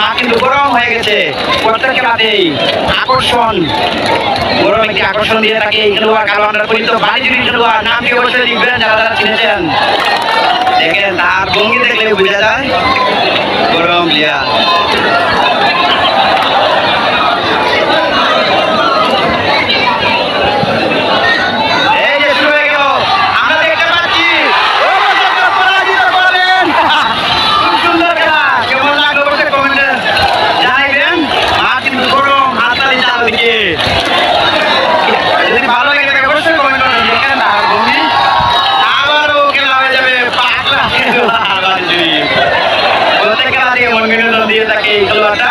মা কিন্তু আকর্ষণ। গরম আকর্ষণ দিয়ে থাকে এই খেলোয়াড়? তার ভঙ্গি দেখলে বোঝা যায়। গরম প্লেয়ার এই যে শুরু হয়ে গেল আমরা দেখতে পাচ্ছি ও বন্ধুরা, পরাজিত করলেন। খুব সুন্দর খেলা কেমন লাগল বলতে কমেন্টে জানাইবেন মা কিন্তু গরম হাততালি চারদিকে যদি ভালো লাগে থাকে অবশ্যই কমেন্ট করবেন দেখেন আর ভূমি আবারও খেলা হয়ে যাবে পাগলা খেলা বাঞ্জুরি প্রত্যেক খেলা থেকে মন বিনোদন দিয়ে থাকে এই খেলোয়াড়টা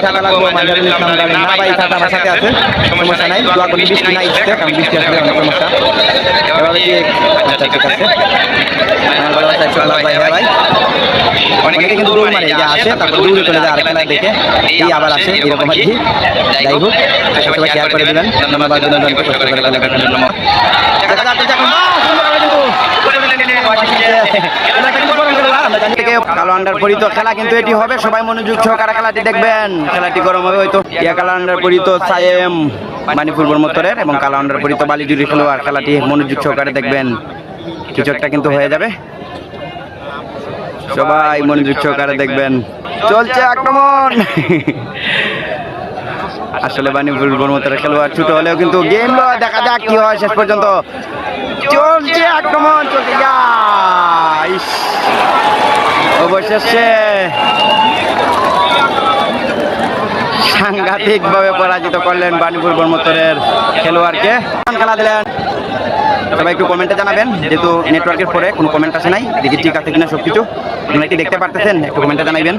থাকা লাগল মাঝারি ইসলাম গাড়ি না ভাই থাকা আমার সাথে আছে সমস্যা নাই দোয়া করি বৃষ্টি না ইচ্ছে কারণ বৃষ্টি আসলে অনেক সমস্যা এভাবে কি আচ্ছা ঠিক আছে আমার ভালোবাসা একশো আল্লাহ ভাই হ্যাঁ ভাই অনেকে কিন্তু দৌড় মানে যে আসে তারপর দৌড়ে চলে যায় আরেকটা দেখে এই আবার আসে এরকম আর কি যাই হোক সবাই শেয়ার করে দিবেন ধন্যবাদ বিনোদন কষ্ট করে দেখা যাক দেখা যাক। বাহ, সুন্দর করে কিন্তু। এটা কিন্তু গরম খেলা, আমরা জানি। কালো আন্ডার পরিত খেলা কিন্তু এটি হবে। সবাই মনোযোগ সহকারে খেলাটি দেখবেন। খেলাটি গরম হবে, হয়তো ইয়া কালো আন্ডার পরিত সায়েম মানিপুর বর্মতরের এবং কালো আন্ডার পরিত বালিজুরি খেলোয়াড়। খেলাটি মনোযোগ সহকারে দেখবেন। কিছু একটা কিন্তু হয়ে যাবে। সবাই মনোযোগ সহকারে দেখবেন। চলছে আক্রমণ। আসলে বানিপুর বর্মতরের খেলোয়াড় ছোট হলেও কিন্তু গেম দেখা যাক কি হয় শেষ পর্যন্ত। চলছে আক্রমণ, চলছে। ইস। অবশেষে সাংঘাতিক ভাবে পরাজিত করলেন বানিপুর বর্মতরের খেলোয়াড়কে। খেলা দিলেন। সবাই একটু কমেন্টে জানাবেন, যেহেতু নেটওয়ার্কের পরে কোনো কমেন্ট আসে নাই, দেখি ঠিক আছে কিনা সব কিছু আপনারা কি দেখতে পারতেছেন, একটু কমেন্টে জানাবেন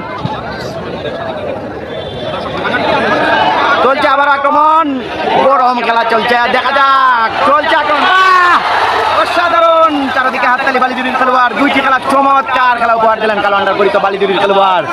চলছে আবার আক্রমণ। গরম খেলা চলছে, দেখা যাক, চলছে আক্রমণ। অসাধারণ, চারদিকে হাততালি বালিজুরির খেলোয়াড় দুইটি খেলা চমৎকার খেলা উপহার দিলেন কালো আন্ডার পরিত বালিদুরির খেলোয়াড়।